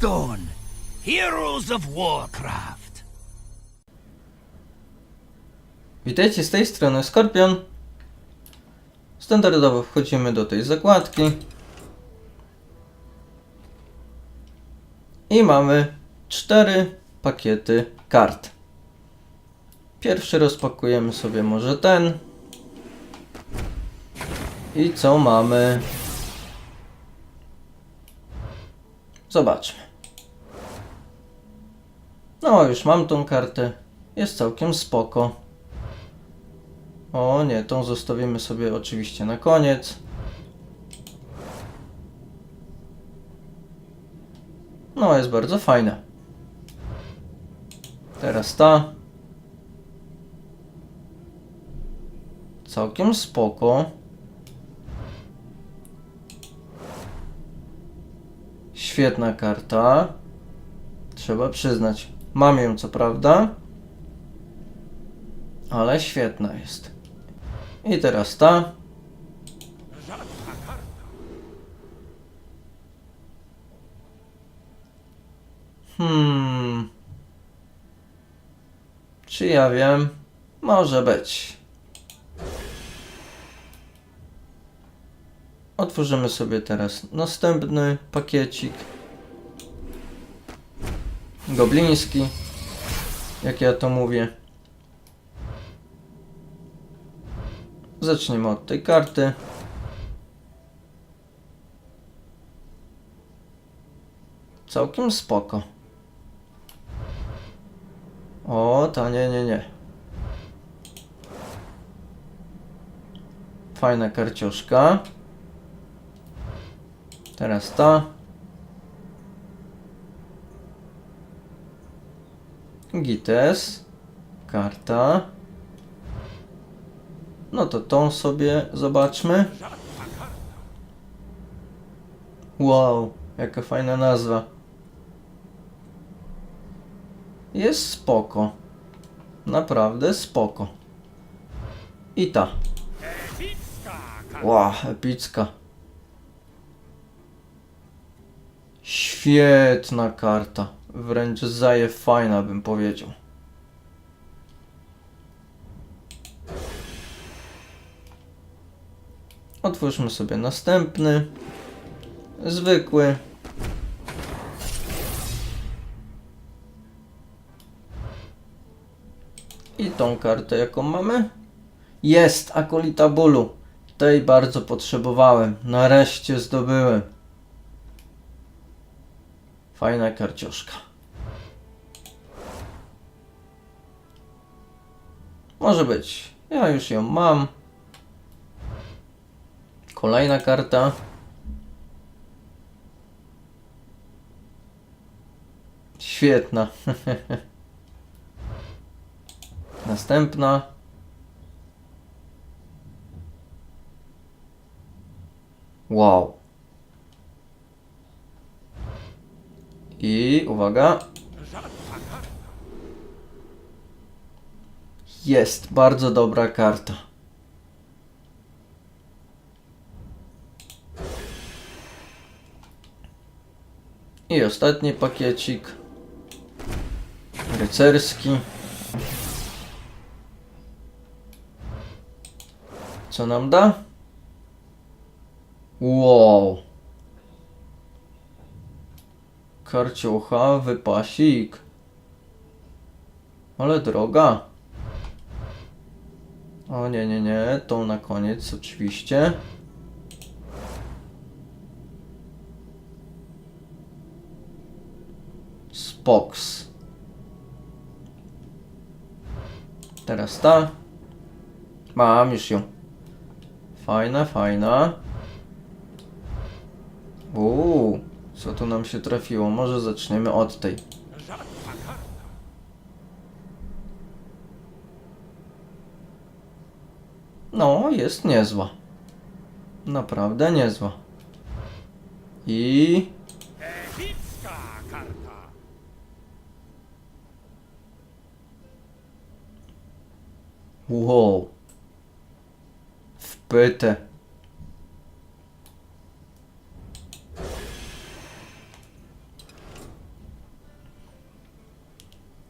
Heroes of Warcraft. Witajcie z tej strony Skorpion. Standardowo wchodzimy do tej zakładki. I mamy cztery pakiety kart. Pierwszy rozpakujemy sobie może ten. I co mamy? Zobaczmy. No, już mam tą kartę. Jest całkiem spoko. O nie, tą zostawimy sobie oczywiście na koniec. No, jest bardzo fajna. Teraz ta. Całkiem spoko. Świetna karta. Trzeba przyznać. Mam ją co prawda. Ale świetna jest. I teraz ta. Hmm. Czy ja wiem? Może być. Otworzymy sobie teraz następny pakiecik. Gobliński. Jak ja to mówię. Zaczniemy od tej karty. Całkiem spoko. O, ta nie, nie, nie. Fajna karcioszka. Teraz ta. Gites. Karta. No to tą sobie zobaczmy. Wow, jaka fajna nazwa. Jest spoko. Naprawdę spoko. I ta. Wow, epicka. Świetna karta. Wręcz zaje fajna bym powiedział. Otwórzmy sobie następny. Zwykły. I tą kartę jaką mamy? Jest! Akolita bólu. Tej bardzo potrzebowałem. Nareszcie zdobyłem. Fajna karcioszka. Może być. Ja już ją mam. Kolejna karta. Świetna. Następna. Wow. Uwaga. Jest bardzo dobra karta. I ostatni pakiecik. Rycerski. Co nam da? Wow. Karciocha, wypasik. Ale droga. O nie, nie, nie. Tą na koniec oczywiście. Spox. Teraz ta. Mam już ją. Fajna, fajna. Uuu, co tu nam się trafiło? Może zaczniemy od tej. No, jest niezła. Naprawdę niezła. I. Wow. Wpyte.